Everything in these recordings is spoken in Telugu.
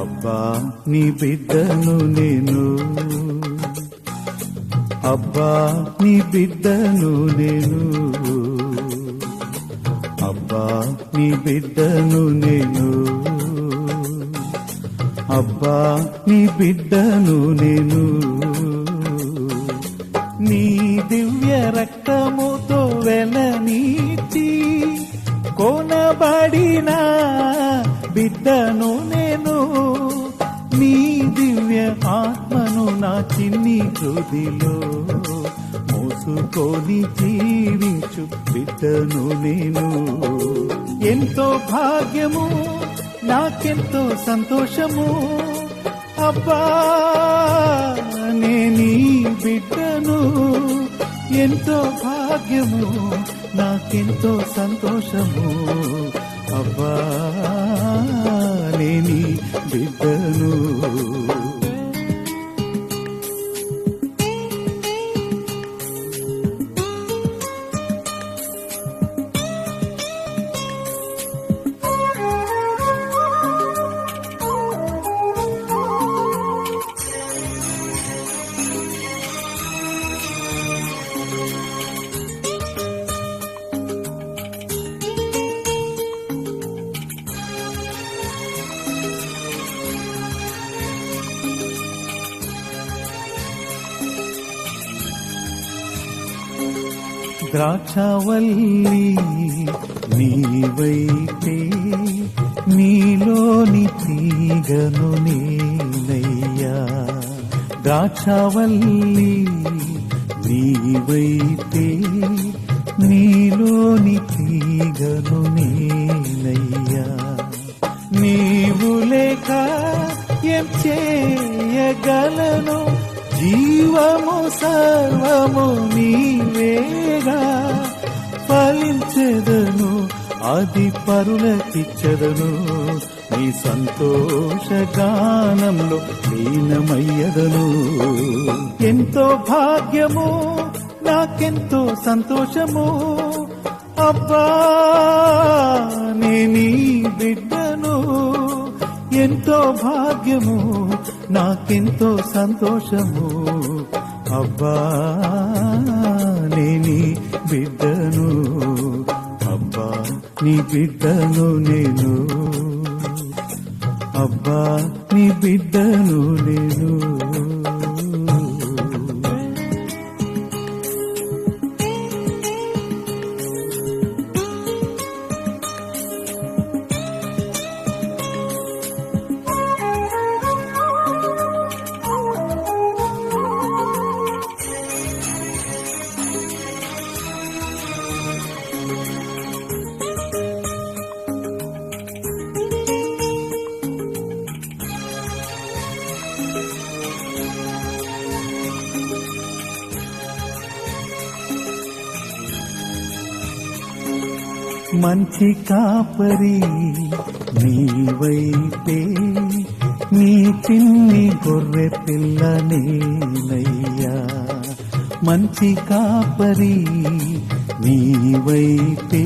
అబ్బా నీ బిడ్డను నేను. అబ్బా నీ బిడ్డను నేను. అబ్బా నీ బిడ్డను నేను. అబ్బా నీ బిడ్డను నేను. నీ దివ్య రక్తముతో వెలనీచి కోనబడిన బిడ్డను నేను. నీ దివ్య ఆత్మను నా చిన్ని హృదిలో. మోసుకొని జీవించు బిడ్డను నేను. ఎంతో భాగ్యము నాకెంతో సంతోషము. అబ్బా నేనీ బిడ్డను. ఎంతో భాగ్యము నాకెంతో సంతోషము. అబ్బా నేనీ బిడ్డను. ద్రాక్షవల్లి నీవైతే నీలోని తీగను నేనయ్యా. ద్రాక్షవల్లి నీవైతే నీలోని తీగను నేనయ్యా. నీవు లేక ఏం చేయగలను? జీవము సర్వము నీవేగా. ఫలించెదను అది పరులకిచ్చదను. నీ సంతోష గానంలో లీనమయ్యదను. ఎంతో భాగ్యము నాకెంతో సంతోషము. అబ్బా నేనీ బిడ్డ ఎంతో భాగ్యము నాకెంతో సంతోషము. అబ్బా నేని బిడ్డను. అబ్బా నీ బిడ్డను నేను. అబ్బా నీ బిడ్డను నేను. మంచి కాపరి నీవైతే నీ చిన్ని గొర్రె పిల్ల నేనయ్యా. మంచి కాపరి నీవైతే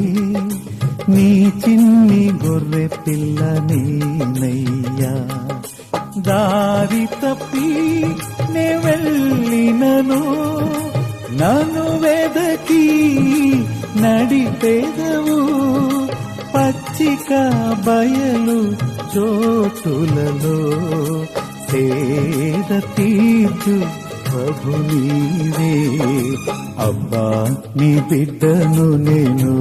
నీ చిన్ని గొర్రె పిల్ల నేనయ్యా. దారి తప్పి నే వెళ్ళినను నన్ను వెదకీ నడిపేదవు పచ్చిక బయలు చోటులలో సేద తీర్చు ప్రభు నీవే. అబ్బా నీ బిడ్డను నేను.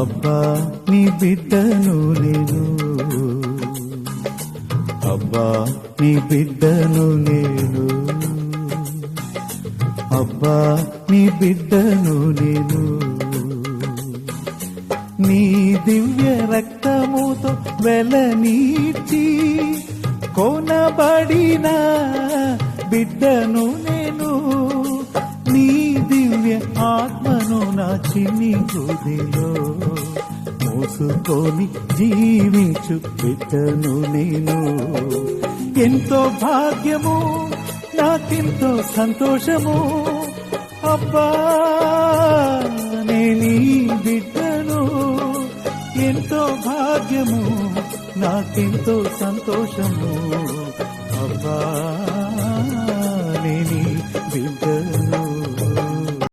అబ్బా నీ బిడ్డను నేను. అబ్బా నీ బిడ్డను నేను. అబ్బా నీ బిడ్డను నేను. నీ దివ్య రక్తముతో వెలనీచి కోనబడిన బిడ్డను నేను. నీ దివ్య ఆత్మను నా చిన్ని గుదిలో మోసుకొని జీవించు బిడ్డను నేను. ఎంతో భాగ్యము నాకెంతో సంతోషము అబ్బా నేనీ బిడ్డను. ఎంతో భాగ్యము నాకెంతో సంతోషము. అబ్బా నేనీ బిడ్డను.